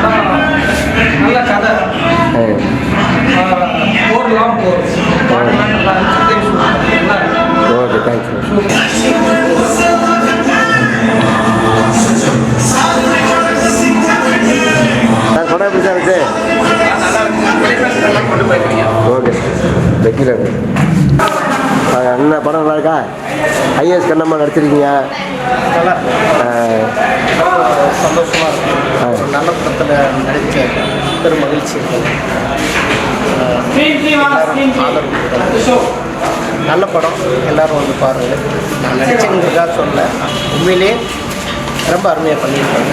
நல்ல கதை. போர்லாம் போகும் ஐஏஎஸ் கண்ணம்மா நடிச்சிருக்கீங்க நல்லா. இருக்கு ரொம்ப சந்தோஷமா இருக்கு ஆ. ஒரு நல்ல படத்தில் நடிச்ச பெரும் மகிழ்ச்சி. நல்ல படம். எல்லாரும் வந்து பாருங்க. நான் நடிச்சேங்கிறதா சொல்ல உண்மையிலே ரொம்ப அருமையாக பண்ணியிருக்காங்க.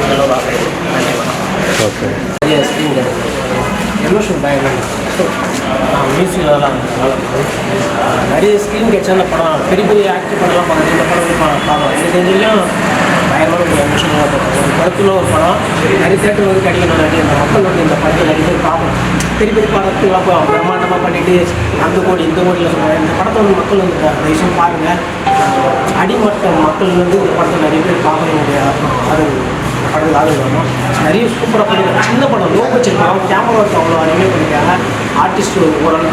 நல்ல ஒரு ஆதரவு நன்றி வணக்கம். ஓகே. எமோஷன் பயங்கரம். மியூசிக்லாம் நல்லா நிறைய ஸ்க்ரீன் கிடைச்சா அந்த படம் பெரிய பெரிய ஆக்டிவ் படம்லாம் பார்க்குறது இந்த படம் பார்க்கலாம் எனக்கு தெரிஞ்சையும் பயங்கரமான ஒரு எமோஷனலாக இருக்கும் ஒரு படத்தில் ஒரு படம் நிறைய தேட்டர் வந்து கிடைக்கணும் நிறைய அந்த மக்கள் வந்து இந்த படத்தை நிறைய பேர் பார்க்கணும். பெரிய பெரிய படத்துலாம் போய் பிரம்மாண்டமாக பண்ணிவிட்டு அந்த கோடி இந்த கோடியில் சொல்லுவாங்க இந்த படத்தை வந்து மக்கள் வந்து தயவுசெய்து பாருங்கள் அடிமட்ட மக்கள் வந்து இந்த படத்தை நிறைய பேர் பார்க்கணும் அது படத்துக்கு ஆதரவு வரணும் நிறைய சூப்பராக பண்ணியிருக்காங்க சின்ன படம் லோ பட்ஜெட் படம். கேமரா ஒர்க் அவ்வளோ அருமையாக பண்ணியிருக்காங்க ஆர்டிஸ்ட் ஓரளவு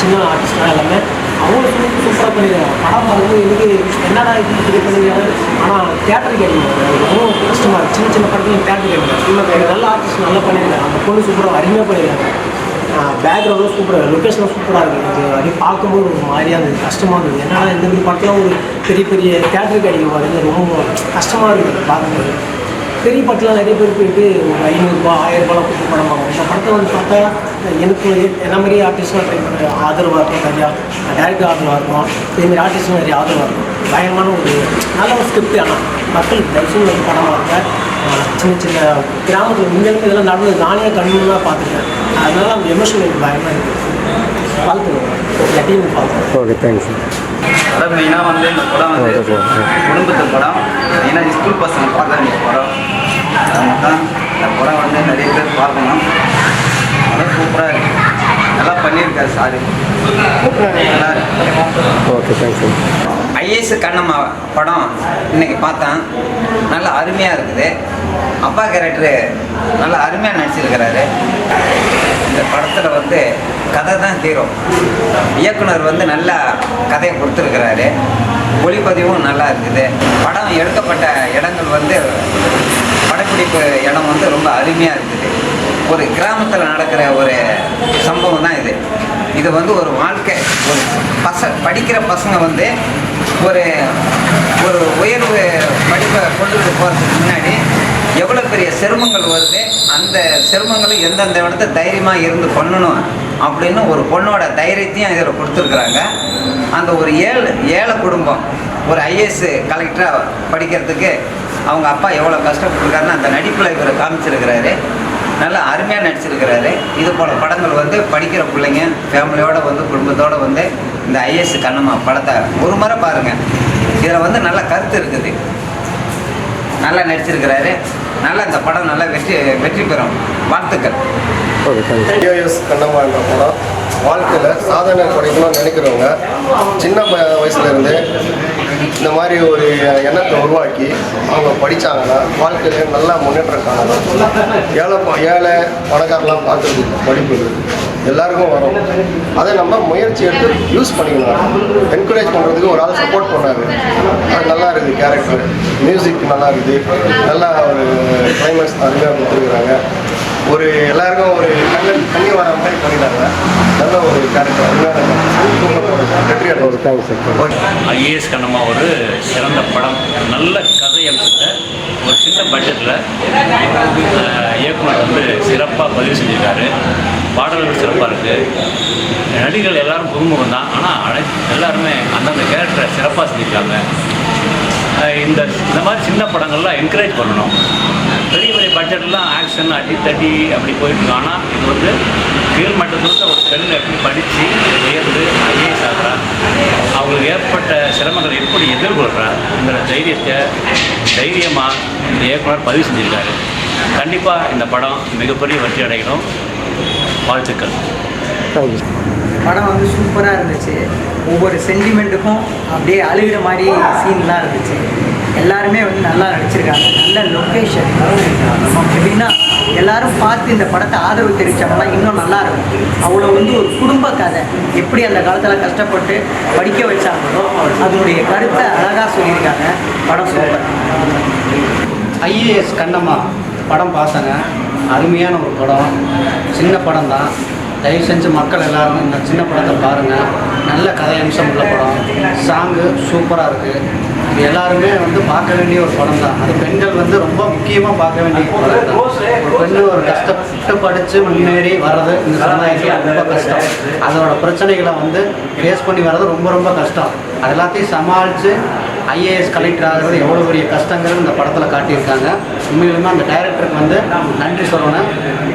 சின்ன ஆர்டிஸ்ட்லாம் எல்லாமே. அவ்வளோ சூப்பர் சூப்பராக பண்ணியிருக்காங்க படம் பார்க்கும்போது எனக்கு என்னடா இது இப்படி பண்ணியிருக்காங்க ஆனால் தேட்டருக்கு கேட்க ரொம்ப கஷ்டமாக இருக்குது சின்ன சின்ன படத்துலையும் தேட்டருக்கு கேட்க நல்ல ஆர்டிஸ்ட் நல்லா பண்ணியிருக்காங்க அந்த பொண்ணு சூப்பராக அருமையாக பண்ணியிருக்காங்க பேக்ரவுண்டும் சூப்பராக லொக்கேஷனும் சூப்பராக இருக்குது எனக்கு அப்படியே பார்க்கும்போது ஒரு மாதிரியாக இருந்தது. கஷ்டமாக இருந்தது. ஏன்னா இந்த மாதிரி படத்தில் ஒரு பெரிய பெரிய தேட்டருக்கு அடிக்க பாருங்க. ரொம்ப கஷ்டமாக இருக்குது பார்க்கும்போது. பெரிய படத்தில் நிறைய பேர் போயிட்டு ஒரு ஐநூறுரூபா ஆயிரரூபாலாம் கொடுத்து படம் வாங்குவோம் இந்த படத்தை வந்து பார்த்தா எனக்கு என்ன மாதிரி ஆர்டிஸ்ட்லாம் ட்ரை பண்ணுற ஆதரவாக இருக்கும் நிறையா டேரக்டர் ஆதரவாக இருக்கும் இதேமாதிரி ஆர்டிஸ்ட்டும் நிறைய ஆதரவாக இருக்கும் பயங்கரமான ஒரு நல்ல ஒரு ஸ்கிரிப்ட் ஆனால் மக்கள் தயவுசெய்து வந்து படம் வாங்க சின்ன சின்ன கிராமத்தில் முன்னெடுப்பு இதெல்லாம் நடந்தது. நானே கண்ணுலாம் பார்த்துருக்கேன். அதனால அந்த எமோஷன் எனக்கு பயமாக இருக்குது இந்த பார்த்து ஓகே தேங்க்ஸ் அதான் மெயினாக வந்து இந்த படம் வந்து. குடும்பத்து படம். மெயினாக ஸ்கூல் பசங்க பார்க்க வேண்டிய படம். அதனால தான் இந்த படம் வந்து நிறைய பேர் பார்க்கணும். அதான் சூப்பராக இருக்கு. நல்லா பண்ணியிருக்காரு சாரு. நல்லா இருக்கு. ஓகே தேங்க்ஸ் ஐஏஎஸ் கண்ணம்மா படம் இன்னைக்கு பார்த்தேன். நல்ல அருமையாக இருக்குது. அப்பா கேரக்டரு நல்ல அருமையாக நடிச்சிருக்கிறாரு. இந்த படத்தில் வந்து கதை தான் தீரும் இயக்குனர் வந்து நல்ல கதையை கொடுத்துருக்கிறாரு. ஒளிப்பதிவும் நல்லா இருக்குது. படம் எடுக்கப்பட்ட இடங்கள் வந்து படப்பிடிப்பு இடம் வந்து ரொம்ப அருமையாக இருக்குது. ஒரு கிராமத்தில் நடக்கிற ஒரு சம்பவம் தான் இது. இது வந்து ஒரு வாழ்க்கை. ஒரு பச படிக்கிற பசங்க வந்து ஒரு ஒரு உயர்வு படிப்பை கொண்டுட்டு போகிறதுக்கு முன்னாடி எவ்வளோ பெரிய சிரமங்கள் வருது? அந்த சிரமங்களும் எந்தெந்த இடத்த தைரியமாக இருந்து பண்ணணும் அப்படின்னு ஒரு பொண்ணோட தைரியத்தையும் இதில் கொடுத்துருக்குறாங்க. அந்த ஒரு ஏழு ஏழை குடும்பம் ஒரு ஐஏஎஸ் கலெக்டராக படிக்கிறதுக்கு அவங்க அப்பா எவ்வளோ கஷ்டப்பட்டுருக்காருன்னு அந்த நடிப்பில் இவர் காமிச்சிருக்கிறாரு. நல்லா அருமையாக நடிச்சிருக்கிறாரு. இது போல் படங்கள் வந்து படிக்கிற பிள்ளைங்க ஃபேமிலியோடு வந்து குடும்பத்தோடு வந்து இந்த ஐஏஎஸ் கண்ணம்மா படத்தை ஒரு முறை பாருங்கள் இதில் வந்து நல்ல கருத்து இருக்குது. நல்லா நடிச்சிருக்கிறாரு. நல்லா இந்த படம் நல்லா வெற்றி வெற்றி பெறும். வாழ்த்துக்கள். ஓகே தேங்க்ஸ் ஐஓஎஸ் கண்ணம்மா என்ற படம். வாழ்க்கையில் சாதனை படைக்கணும்னு நினைக்கிறவங்க சின்ன வ- வயசுல இருந்து இந்த மாதிரி ஒரு எண்ணத்தை உருவாக்கி அவங்க படித்தாங்கன்னா வாழ்க்கையில் நல்லா முன்னேற்றம் காணலாம். ஏழை ப- ஏழை பணக்காரலாம் பார்க்குறது படிப்பு. எல்லாருக்கும் வரும். அதை நம்ம முயற்சி எடுத்து யூஸ் பண்ணிக்கணும். என்கரேஜ் பண்ணுறதுக்கு ஒரு ஆள் சப்போர்ட் பண்ணாரு. அது நல்லா இருக்குது கேரக்டர் மியூசிக் நல்லா இருக்குது. நல்லா ஒரு கிளைமேக்ஸ் அருமையாக கொடுத்துருக்குறாங்க. ஒரு எல்லாருக்கும் ஒரு கண்ண கண்ணி வர மாதிரி பண்ணிட்டாங்க. நல்ல ஒரு கேரக்டர் ஐஏஎஸ் கண்ணம்மா ஒரு சிறந்த படம் நல்ல கதை அம்சத்தை ஒரு சின்ன பட்ஜெட்டில் இயக்குனர் வந்து சிறப்பாக பதிவு செஞ்சிருக்காரு. பாடல்கள் சிறப்பாக இருக்குது நடிகர்கள் எல்லாரும் புதுமுகம் தான். ஆனால் எல்லாருமே அந்தந்த கேரக்டரை சிறப்பாக செஞ்சுருக்காங்க. இந்த இந்த மாதிரி சின்ன படங்கள்லாம் என்கரேஜ் பண்ணணும். பெரிய பெரிய பட்ஜெட்லாம் ஆக்ஷன் அடி தடி அப்படி போயிட்டு ஆனால் இது வந்து கீழ் மட்டத்தில் ஒரு பெண் எப்படி படித்து உயர்ந்து ஐஏஎஸ் ஆகிறா அவங்களுக்கு ஏற்பட்ட சிரமங்களை எப்படி எதிர்கொள்கிறா இந்த தைரியத்தை தைரியமாக இந்த இயக்குனர் பதிவு செஞ்சுருக்காரு. கண்டிப்பாக இந்த படம் மிகப்பெரிய வெற்றி அடையணும் வாழ்த்துக்கள். படம் வந்து சூப்பராக இருந்துச்சு. ஒவ்வொரு சென்டிமெண்ட்டுக்கும் அப்படியே அழுகிற மாதிரி சீன்லாம் இருந்துச்சு. எல்லாருமே வந்து நல்லா நடிச்சிருக்காங்க. நல்ல லொக்கேஷன் எப்படின்னா எல்லாரும் பார்த்து இந்த படத்தை ஆதரவு தெரிவிச்சாங்கன்னா இன்னும் நல்லா இருக்கும். அவ்வளோ வந்து ஒரு குடும்ப கதை. எப்படி அந்த காலத்தில் கஷ்டப்பட்டு படிக்க வச்சாங்களோ அதனுடைய கருத்தை அழகாக சொல்லியிருக்காங்க. படம் சூப்பர். ஐஏஎஸ் கண்ணம்மா படம் பார்த்தேங்க. அருமையான ஒரு படம். சின்ன படம் தான் தயவு செஞ்சு மக்கள் எல்லோரும் இந்த சின்ன படத்தை பாருங்கள் நல்ல கதை அம்சம் உள்ள படம். சாங்கு சூப்பராக இருக்குது இது எல்லாருமே வந்து பார்க்க வேண்டிய ஒரு படம் தான் அது பெண்கள் வந்து ரொம்ப முக்கியமாக பார்க்க வேண்டிய படம் தான் ஒரு பெண்ணு ஒரு கஷ்டப்பட்டு படித்து முன்னேறி வர்றது இந்த சமுதாயத்தில் ரொம்ப கஷ்டம். அதோட பிரச்சனைகளை வந்து ஃபேஸ் பண்ணி வர்றது ரொம்ப ரொம்ப கஷ்டம். அது எல்லாத்தையும் சமாளித்து ஐஏஎஸ் கலெக்டர் ஆகிறது எவ்வளோ பெரிய கஷ்டங்கள் இந்த படத்தில் காட்டியிருக்காங்க. உண்மையிலுமே அந்த டைரக்டருக்கு வந்து நன்றி சொல்லணும்.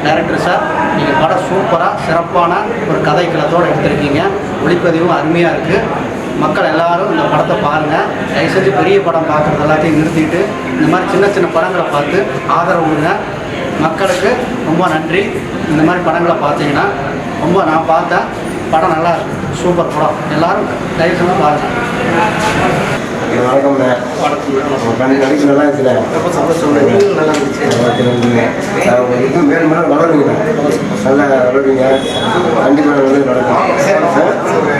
டைரக்டர் சார் நீங்கள் படம் சூப்பராக சிறப்பான ஒரு கதைக்களத்தோடு எடுத்திருக்கீங்க. ஒளிப்பதிவும் அருமையாக இருக்குது மக்கள் எல்லாரும் இந்த படத்தை பாருங்கள் தயவு செஞ்சு பெரிய படம் பார்க்குறது எல்லாத்தையும் நிறுத்திட்டு இந்த மாதிரி சின்ன சின்ன படங்களை பார்த்து ஆதரவு கொடுங்க. மக்களுக்கு ரொம்ப நன்றி. இந்த மாதிரி படங்களை பார்த்தீங்கன்னா ரொம்ப நான் பார்த்தேன். படம் நல்லா சூப்பர் படம். எல்லாரும் தயவு செஞ்சு பாருங்கள் வணக்கம்ண்ணே கண் நல்லா இருக்குண்ணே ரொம்ப சந்தோஷம் நல்லா இருந்துச்சு ஓகே மேலும் மேலும் வளருவீங்க நல்லா வளருவீங்க கண்டிப்பாக நல்லது நடக்கும்.